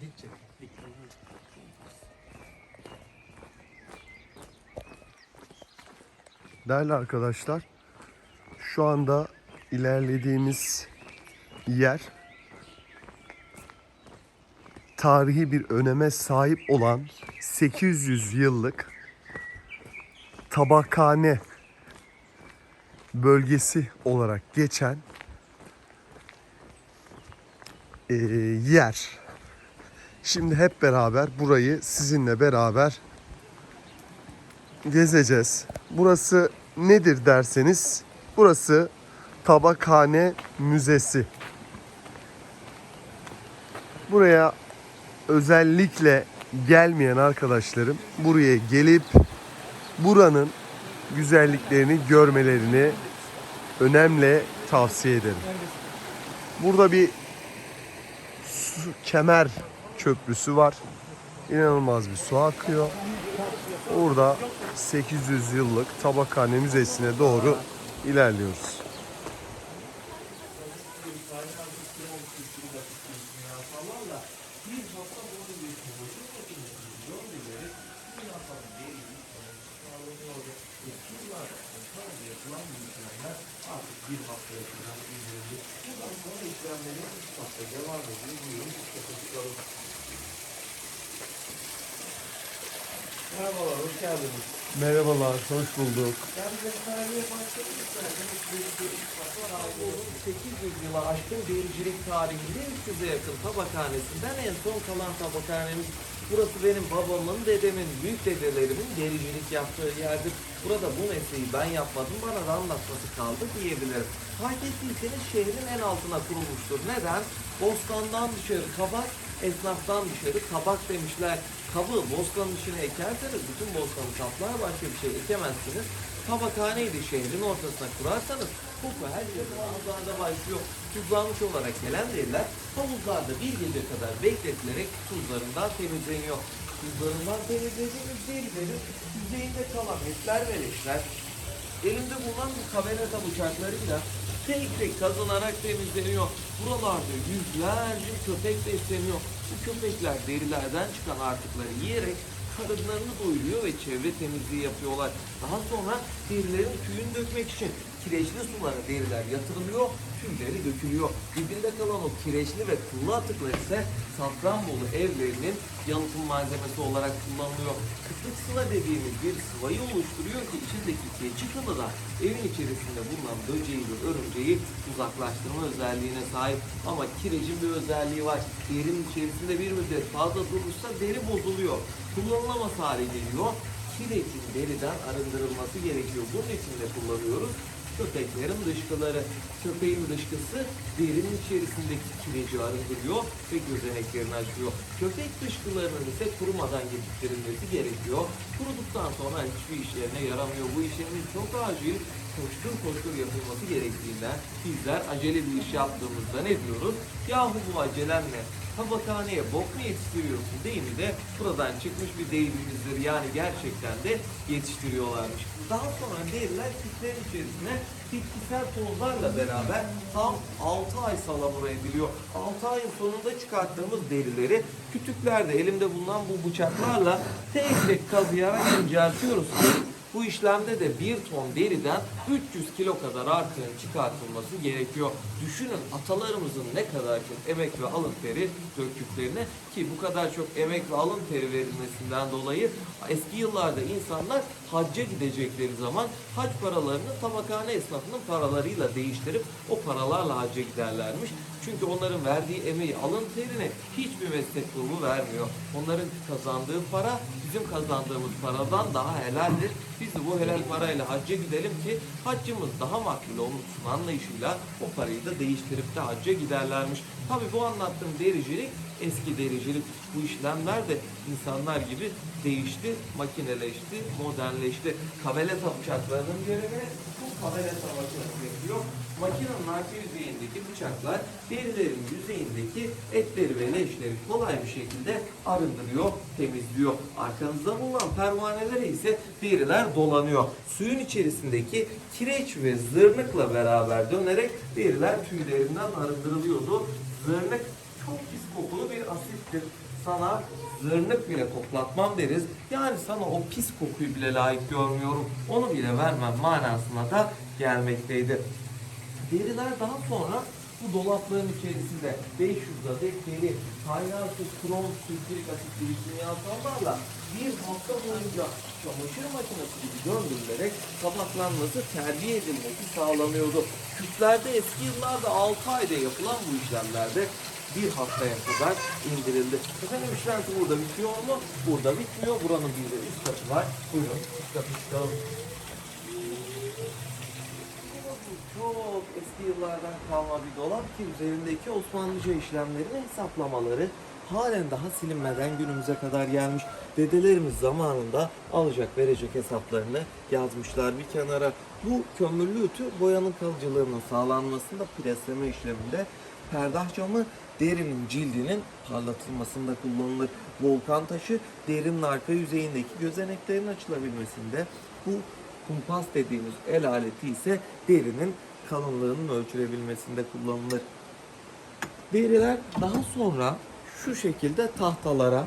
Dik. Değerli arkadaşlar, şu anda ilerlediğimiz yer tarihi bir öneme sahip olan 800 yıllık tabakhane bölgesi olarak geçen eee, yer. Şimdi hep beraber burayı sizinle beraber gezeceğiz. Burası nedir derseniz burası Tabakhane Müzesi. Buraya özellikle gelmeyen arkadaşlarım buraya gelip buranın güzelliklerini görmelerini önemli tavsiye ederim. Burada bir su, kemer köprüsü var. İnanılmaz bir su akıyor. Orada 800 yıllık tabakhane müzesine doğru ilerliyoruz. Merhabalar, hoş geldiniz. Merhabalar, hoş bulduk. Ben de tarihe isterseniz. 800 yıla aşkın dericilik tarihinde 300'e yakın tabakhanesinden en son kalan tabakhanemiz. Burası benim babamın, dedemin, büyük dedelerimin dericilik yaptığı yerdir. Burada bu mesleği ben yapmadım, bana da anlatması kaldı diyebilirim. Fark ettiyseniz şehrin en altına kurulmuştur. Neden? Bostandan dışarı kabak, esnaftan dışarı tabak demişler. Kabı bostanın içine ekerseniz bütün bostanı kaplar başka bir şey ekemezsiniz. Tabakhaneydi şehrin ortasına kurarsanız koku her yerden havuzlarda başlıyor. Tuzlanmış olarak gelen deriler havuzlarda bir gece kadar bekletilerek tuzlarından temizleniyor. Tuzlarından temizlediğimiz derilerin yüzeyinde kalan etler ve leşler elimde bulunan bu kamerata bıçaklarıyla tek tek kazınarak temizleniyor. Buralarda yüzlerce köpek besleniyor. Bu köpekler derilerden çıkan artıkları yiyerek karınlarını doyuruyor ve çevre temizliği yapıyorlar. Daha sonra derilerin tüyünü dökmek için kireçli sulara deriler yatırılıyor, tüyleri dökülüyor. Dibinde kalan o kireçli ve pullu atıklar ise Safranbolu evlerinin yalıtım malzemesi olarak kullanılıyor. Kıtlık sıva dediğimiz bir sıvayı oluşturuyor ki içindeki keçi kılı da evin içerisinde bulunan böceği ve örümceği uzaklaştırma özelliğine sahip. Ama kirecin bir özelliği var. Derinin içerisinde bir müddet fazla durursa deri bozuluyor. Kullanılamaz hale geliyor. Kirecin deriden arındırılması gerekiyor. Bunun için de kullanıyoruz. Köpeklerin dışkıları. Köpeğin dışkısı derinin içerisindeki kireci arındırıyor ve gözeneklerini açıyor. Köpek dışkılarının ise kurumadan geciktirilmesi gerekiyor. Kuruduktan sonra hiçbir işlerine yaramıyor. Bu işlemin çok acil koştur koştur yapılması gerektiğinden bizler acele bir iş yaptığımızda ne diyoruz? Yahu bu acelenle tabakhaneye bok mu yetiştiriyorsun değil mi de buradan çıkmış bir deyimimizdir. Yani gerçekten de yetiştiriyorlarmış. Daha sonra deriler kütlerin içerisine bitkisel tozlarla beraber tam 6 ay salamura ediliyor. 6 ayın sonunda çıkarttığımız derileri kütüklerde elimde bulunan bu bıçaklarla tek tek kazıyarak inceltiyoruz. Bu işlemde de 1 ton deriden 300 kilo kadar artığın çıkartılması gerekiyor. Düşünün atalarımızın ne kadar çok emek ve alın teri döktüklerini ki bu kadar çok emek ve alın teri verilmesinden dolayı eski yıllarda insanlar hacca gidecekleri zaman hac paralarını tabakhane esnafının paralarıyla değiştirip o paralarla hacca giderlermiş. Çünkü onların verdiği emeği, alın terini hiçbir meslek grubu vermiyor. Onların kazandığı para bizim kazandığımız paradan daha helaldir. Biz de bu helal parayla hacca gidelim ki haccımız daha makbul olsun anlayışıyla o parayı da değiştirip de hacca giderlermiş. Tabi bu anlattığım dericilik eski dericilik. Bu işlemler de insanlar gibi değişti, makineleşti, modernleşti. Kaveleta bıçaklarının yerine bu kaveleta makinesi yapıyor. Makinenin arka yüzeyindeki bıçaklar derilerin yüzeyindeki etleri ve leşleri kolay bir şekilde arındırıyor, temizliyor. Arkanızda bulunan pervanelere ise deriler dolanıyor. Suyun içerisindeki kireç ve zırnıkla beraber dönerek deriler tüylerinden arındırılıyordu. Zırnık çok pis kokulu bir asit eksiktir. Sana zırnık bile koklatmam deriz. Yani sana o pis kokuyu bile layık görmüyorum. Onu bile vermem manasına da gelmekteydi. Deriler daha sonra bu dolapların içerisinde 500 adet deri, kaynarsız krom, sülfürik asit gibi kimyasallarla bir hafta boyunca çamaşır makinesi gibi döndürülerek tabaklanması, terbiye edilmesi sağlanıyordu. Küplerde eski yıllarda 6 ayda yapılan bu işlemlerde bir haftaya kadar indirildi. Efendim işlenti burada bitiyor mu? Burada bitmiyor. Buranın bir de üst katı var. Buyurun üst katı çıkalım. Çok eski yıllardan kalma bir dolap ki üzerindeki Osmanlıca işlemlerin hesaplamaları halen daha silinmeden günümüze kadar gelmiş. Dedelerimiz zamanında alacak verecek hesaplarını yazmışlar bir kenara. Bu kömürlü ütü boyanın kalıcılığının sağlanmasında presleme işleminde perdah camı derinin cildinin parlatılmasında kullanılır. Volkan taşı derinin arka yüzeyindeki gözeneklerin açılabilmesinde bu kumpas dediğimiz el aleti ise derinin kalınlığının ölçülebilmesinde kullanılır. Deriler daha sonra şu şekilde tahtalara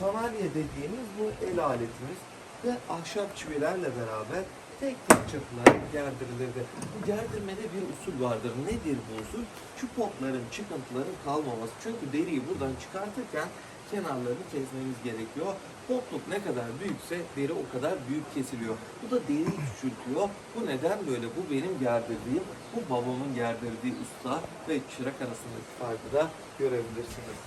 kanalya dediğimiz bu el aletimiz ve ahşap çivilerle beraber tek tek çakılarak gerdirilirdi. Bu gerdirmede bir usul vardır. Nedir bu usul? Şu potların, çıkıntıların kalmaması. Çünkü deriyi buradan çıkartırken kenarlarını kesmemiz gerekiyor. Potluk ne kadar büyükse deri o kadar büyük kesiliyor. Bu da deriyi küçültüyor. Bu neden böyle? Bu benim gerdirdiğim, bu babamın gerdirdiği usta ve çırak arasındaki farkı da görebilirsiniz.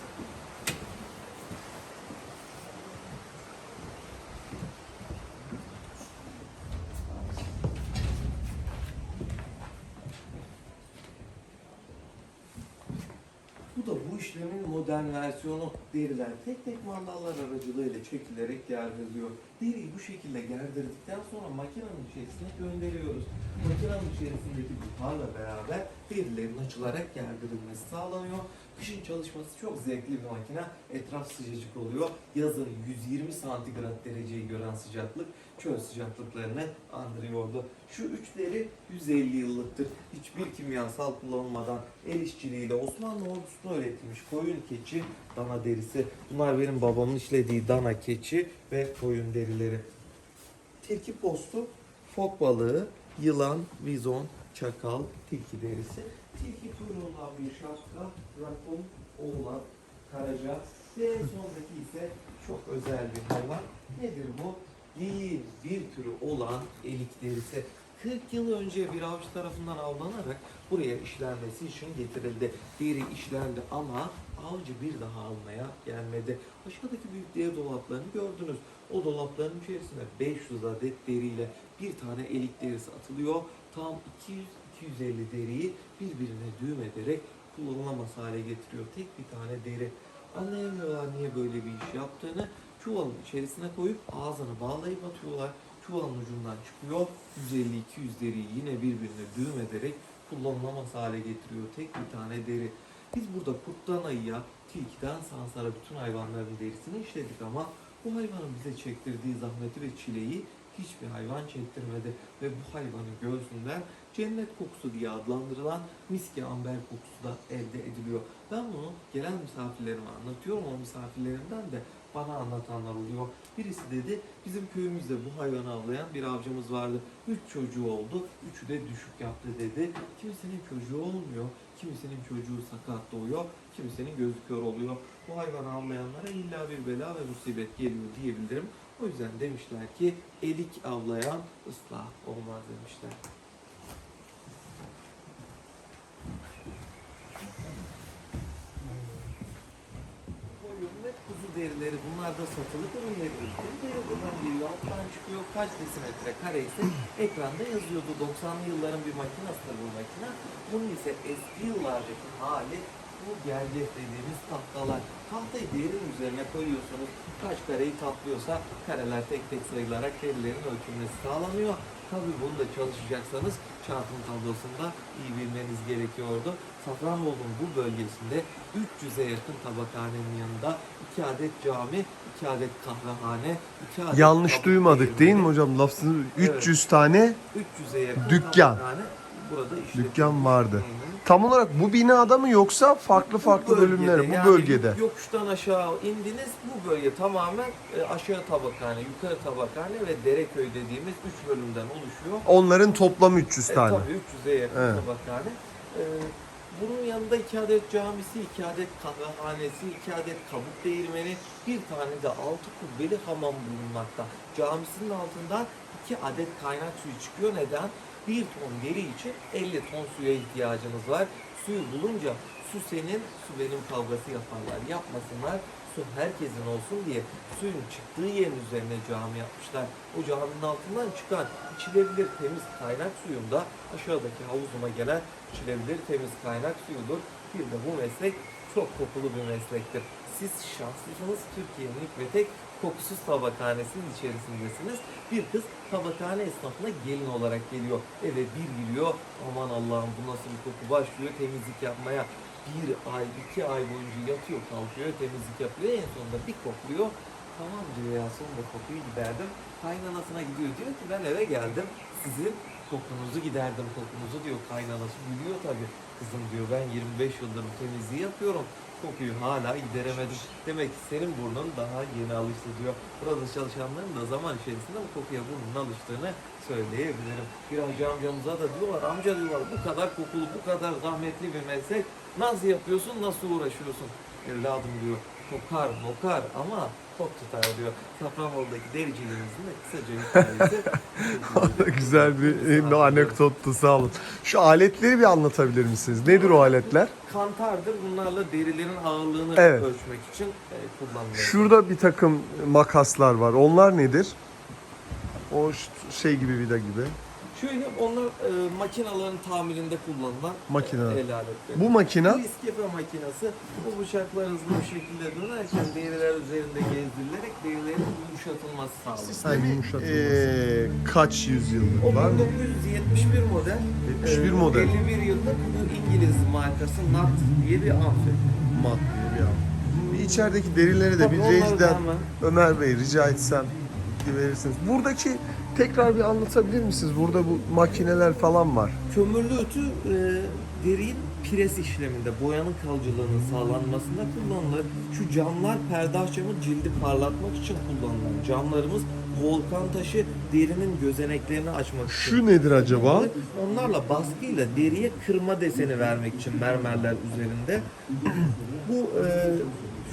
İşlemin modern versiyonu. Deriler tek tek mandallar aracılığıyla çekilerek gerdiriliyor. Deriyi bu şekilde gerdirdikten sonra makinenin içerisine gönderiyoruz. Makinenin içerisindeki buharla beraber derilerin açılarak gerdirilmesi sağlanıyor. Kışın çalışması çok zevkli bir makine. Etraf sıcacık oluyor. Yazın 120 santigrat dereceyi gören sıcaklık çöl sıcaklıklarını andırıyordu. Şu üç deri 150 yıllıktır. Hiçbir kimyasal kullanılmadan el işçiliğiyle Osmanlı ordusuna üretilmiş koyun keçi dana derisi. Bunlar benim babamın işlediği dana keçi ve koyun derileri. Tilki postu, fok balığı, yılan, vizon, çakal, tilki derisi. Tilki kuyruğundan bir şapka, rakun, oğlan, karaca ve sondaki ise çok özel bir hayvan. Nedir bu? Geyiğin bir türü olan elik derisi. 40 yıl önce bir avcı tarafından avlanarak buraya işlenmesi için getirildi. Deri işlendi ama avcı bir daha almaya gelmedi. Aşağıdaki büyük deri dolaplarını gördünüz. O dolapların içerisine 500 adet deriyle bir tane elik derisi atılıyor. Tam 200-250 deriyi birbirine düğüm ederek kullanılamaz hale getiriyor. Tek bir tane deri. Anlayamıyorlar niye böyle bir iş yaptığını. Çuvalın içerisine koyup ağzını bağlayıp atıyorlar. Çuvalın ucundan çıkıyor. 150-200 deriyi yine birbirine düğüm ederek kullanılamaz hale getiriyor. Tek bir tane deri. Biz burada kurttan ayıya, tilkiden sansara bütün hayvanların derisini işledik ama bu hayvanın bize çektirdiği zahmeti ve çileyi hiçbir hayvan çektirmedi. Ve bu hayvanın göğsünden cennet kokusu diye adlandırılan miski amber kokusu da elde ediliyor. Ben bunu gelen misafirlerime anlatıyorum. O misafirlerimden de bana anlatanlar oluyor. Birisi dedi bizim köyümüzde bu hayvanı avlayan bir avcımız vardı. Üç çocuğu oldu. Üçü de düşük yaptı dedi. Kimisinin çocuğu olmuyor. Kimisinin çocuğu sakat doğuyor. Kimisinin gözü kör oluyor. Bu hayvanı avlayanlara illa bir bela ve musibet geliyor diyebilirim. O yüzden demişler ki elik avlayan ıslah olmaz demişler. Kuzu derileri bunlar da satılık ürünleridir. Deri buradan geliyor alttan çıkıyor kaç desimetre kare ise ekranda yazıyordu. 90'lı yılların bir makinasıdır bu makine. Bunun ise eski yıllardaki hali bu gergef dediğimiz tahtalar. Tahtayı derinin üzerine koyuyorsunuz. Kaç kareyi kaplıyorsa kareler tek tek sayılarak derilerin ölçülmesi sağlanıyor. Tabii bunu da çalışacaksanız çarpım tablosunda iyi bilmeniz gerekiyordu. Safranbolu'nun bu bölgesinde 300'e yakın tabakhanenin yanında 2 adet cami, 2 adet kahvehane, 2 adet Yanlış duymadık değil mi hocam? Evet. 300 tane 300'e yakın Dükkan. tabakhane burada işte. Dükkan vardı. Tam olarak bu binada mı yoksa farklı farklı bölümler bu yani bölgede? Yokuştan aşağı indiniz bu bölge tamamen e, aşağı tabakhane, yukarı tabakhane ve Dereköy dediğimiz üç bölümden oluşuyor. Onların toplamı 300 E, tane. tabii 300'e yakın Evet. tabakhane. E, bunun yanında iki adet camisi, iki adet kahvehanesi, iki adet kabuk değirmeni, bir tane de altı kubbeli hamam bulunmakta. Camisinin altından iki adet kaynak suyu çıkıyor. Neden? Bir ton deri için 50 ton suya ihtiyacınız var. Suyu bulunca su senin, su benim kavgası yaparlar. Yapmasınlar, su herkesin olsun diye suyun çıktığı yerin üzerine cami yapmışlar. O caminin altından çıkan içilebilir temiz kaynak suyunda aşağıdaki havuzuma gelen içilebilir temiz kaynak suyudur. Bir de bu meslek çok kokulu bir meslektir. Siz şanslısınız Türkiye'nin ilk ve tek kokusuz tabakhanesinin içerisindesiniz. Bir kız tabakhane esnafına gelin olarak geliyor. Eve bir giriyor. Aman Allah'ım bu nasıl bir koku başlıyor temizlik yapmaya. Bir ay, iki ay boyunca yatıyor kalkıyor temizlik yapıyor. En sonunda bir kokluyor. Tamam diyor ya sonunda kokuyu giderdim. Kaynanasına gidiyor diyor ki ben eve geldim. Sizin kokunuzu giderdim kokunuzu diyor kaynanası. Gülüyor tabii. Kızım diyor ben 25 yıldır temizliği yapıyorum. Kokuyu hala gideremedim. Demek ki senin burnun daha yeni alıştı diyor. Burada çalışanların da zaman içerisinde bu kokuya burnunun alıştığını söyleyebilirim. Bir hacı amcamıza da diyorlar amca diyorlar bu kadar kokulu bu kadar zahmetli bir meslek nasıl yapıyorsun nasıl uğraşıyorsun? Evladım diyor kokar mokar ama tok tutar diyor. Safranbolu'daki dericiliğimizin de kısaca hikayesi. Güzel bir, bir anekdottu sağ olun. Şu aletleri bir anlatabilir misiniz? Nedir o aletler? Kantardır. Bunlarla derilerin ağırlığını Evet. ölçmek için e, kullanılıyor. Şurada bir takım makaslar var. Onlar nedir? O ş- şey gibi vida gibi. Şöyle onlar e, makinaların tamirinde kullanılan Makine. e, el aletleri. Bu makina Bu iskele makinesi bu bıçaklar hızlı bir şekilde dönerken deriler üzerinde gezdirilerek derilerin yumuşatılması sağlanıyor. ha, yumuşatılması. Ee, kaç yüzyıllık O var? 1971 model. 71 e, model. 51 yıllık bu İngiliz markası Nat diye bir amfi. Mat diye bir abi. Bir içerideki derileri de Tabii bir onları da rejden hemen- Ömer Bey rica etsem verirsiniz. Buradaki tekrar bir anlatabilir misiniz? Burada bu makineler falan var. Kömürlü ütü e, derinin pres işleminde boyanın kalıcılığının sağlanmasında kullanılır. Şu camlar perdaj camı cildi parlatmak için kullanılan camlarımız volkan taşı derinin gözeneklerini açmak için. Şu nedir acaba? Onlarla baskıyla deriye kırma deseni vermek için mermerler üzerinde. Bu e,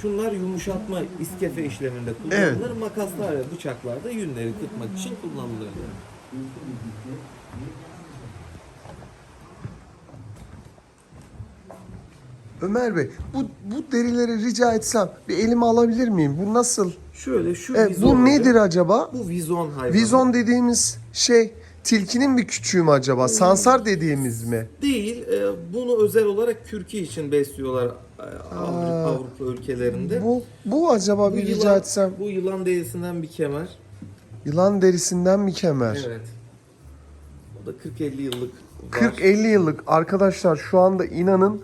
şunlar yumuşatma iskefe işleminde kullanılır. Makaslar ve bıçaklar da yünleri kırpmak için kullanılır. Ömer Bey bu, bu derileri rica etsem bir elime alabilir miyim? Bu nasıl? Şöyle şu Evet, vizon bu nedir acaba? Bu vizon hayvanı. Vizon dediğimiz şey tilkinin bir küçüğü mü acaba? Sansar dediğimiz mi? Değil. e, bunu özel olarak kürkü için besliyorlar e, Avrupa, ülkelerinde. Bu bu acaba Bu bir rica yılan- etsem Bu yılan derisinden bir kemer. yılan derisinden mi kemer? Evet. O da 40-50 yıllık var. 40-50 yıllık arkadaşlar şu anda inanın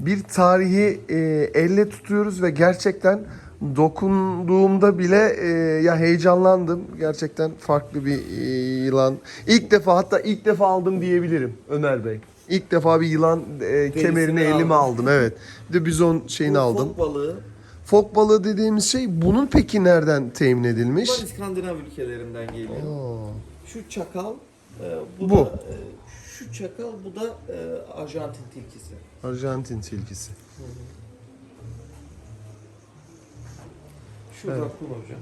bir tarihi e, elle tutuyoruz ve gerçekten dokunduğumda bile e, ya heyecanlandım. Gerçekten farklı bir e, yılan. İlk defa hatta ilk defa aldım diyebilirim Ömer Bey. İlk defa bir yılan e, kemerini elime aldım. Evet. Bir de bizon şeyini Bu aldım. Fok balığı. Fok balığı dediğimiz şey bunun peki nereden temin edilmiş? Bunlar İskandinav ülkelerinden geliyor. Oo. Şu çakal, e, bu, Bu. da e, şu çakal, bu da e, Arjantin tilkisi. Arjantin tilkisi. Şu Evet. rakun hocam.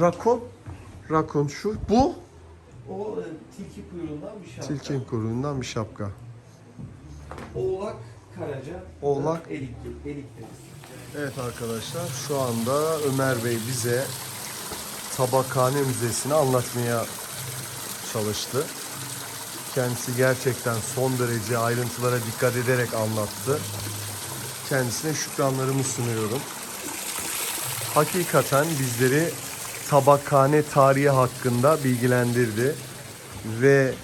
Rakon. Rakon şu. Bu O e, tilki kuyruğundan bir şapka. tilkin kuyruğundan bir şapka. Oğlak, karaca, Oğlak. elik, elik. Evet arkadaşlar şu anda Ömer Bey bize Tabakhane Müzesi'ni anlatmaya çalıştı. Kendisi gerçekten son derece ayrıntılara dikkat ederek anlattı. Kendisine şükranlarımı sunuyorum. Hakikaten bizleri tabakhane tarihi hakkında bilgilendirdi ve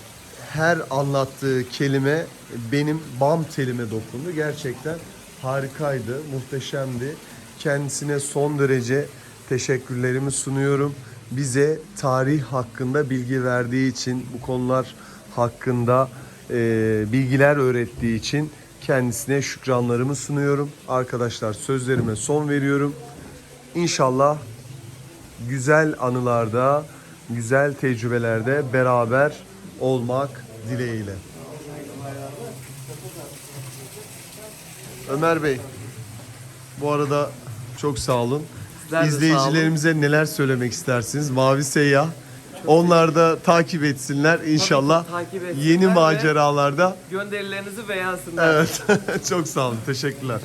her anlattığı kelime benim bam telime dokundu. Gerçekten harikaydı, muhteşemdi. Kendisine son derece teşekkürlerimi sunuyorum. Bize tarih hakkında bilgi verdiği için bu konular hakkında e, bilgiler öğrettiği için kendisine şükranlarımı sunuyorum. Arkadaşlar sözlerime son veriyorum. İnşallah güzel anılarda, güzel tecrübelerde beraber olmak dileğiyle. Ömer Bey, bu arada çok sağ olun. Sizler de sağ İzleyicilerimize neler söylemek istersiniz? Mavi Seyyah. Onlar da takip etsinler inşallah. takip etsinler Yeni maceralarda. Gönderilerinizi beğensinler. Evet. çok sağ olun. Teşekkürler.